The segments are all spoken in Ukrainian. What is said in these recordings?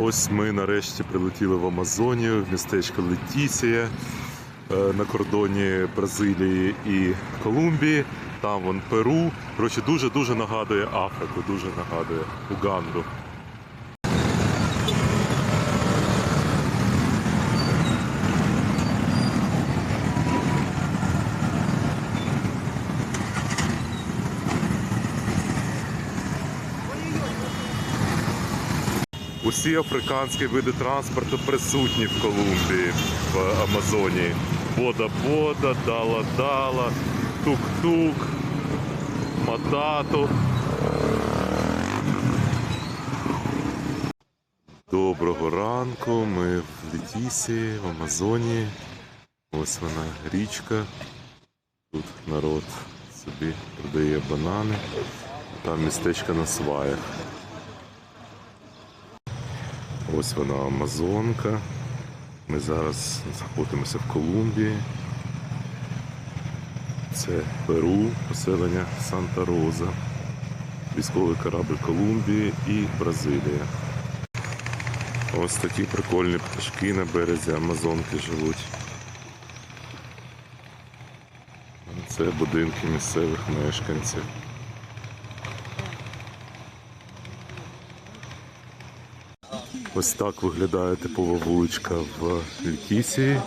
Ось ми нарешті прилетіли в Амазонію, в містечко Летісія е, на кордоні Бразилії і Колумбії. Там вон Перу. Коротше, дуже-дуже нагадує Африку, дуже нагадує Уганду. Усі африканські види транспорту присутні в Колумбії, в Амазонії. Бода-бода, дала-дала, тук-тук, матату. Доброго ранку, ми в Летісі, в Амазонії. Ось вона річка. Тут народ собі продає банани. Там містечко на сваях. Ось вона Амазонка. Ми зараз знаходимося в Колумбії. Це Перу, поселення Санта-Роза, військовий корабль Колумбії і Бразилія. Ось такі прикольні пташки на березі Амазонки живуть. Це будинки місцевих мешканців. Ось так виглядає типова вуличка в Літісії.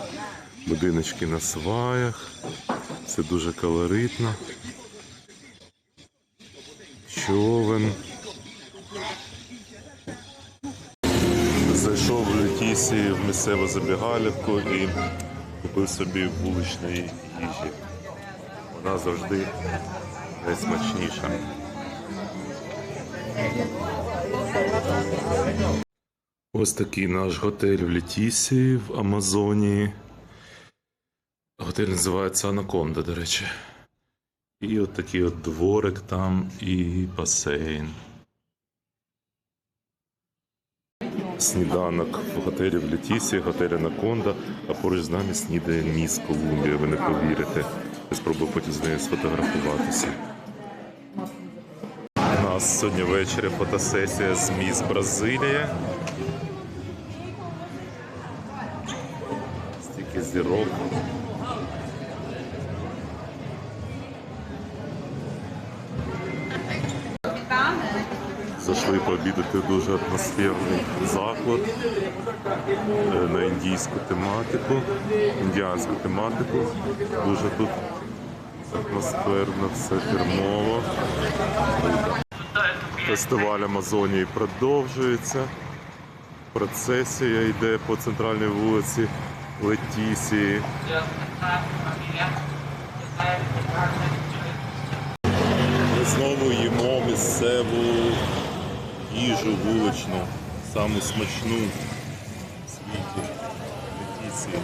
Будиночки на сваях. Це дуже колоритно. Човен. Зайшов в Літісії в місцеву забігалівку і купив собі вуличної їжі. Вона завжди найсмачніша. Ось такий наш готель в Літісі в Амазонії. Готель називається Анаконда, до речі. І от такий от дворик там і басейн. Сніданок в готелі в Літісі, готель Анаконда, а поруч з нами снідає міс Колумбія, ви не повірите. Я спробую потім з нею сфотографуватися. У нас сьогодні ввечері фотосесія з міс Бразилія. Стільки зірок. Зайшли пообідати дуже атмосферний заклад е, на індійську тематику, індіанську тематику. Дуже тут атмосферно, все фірмово. Фестиваль Амазонії продовжується. Процесія йде по центральній вулиці Летісії. Ми знову їмо місцеву їжу вуличну, саму смачну в світі Летісії.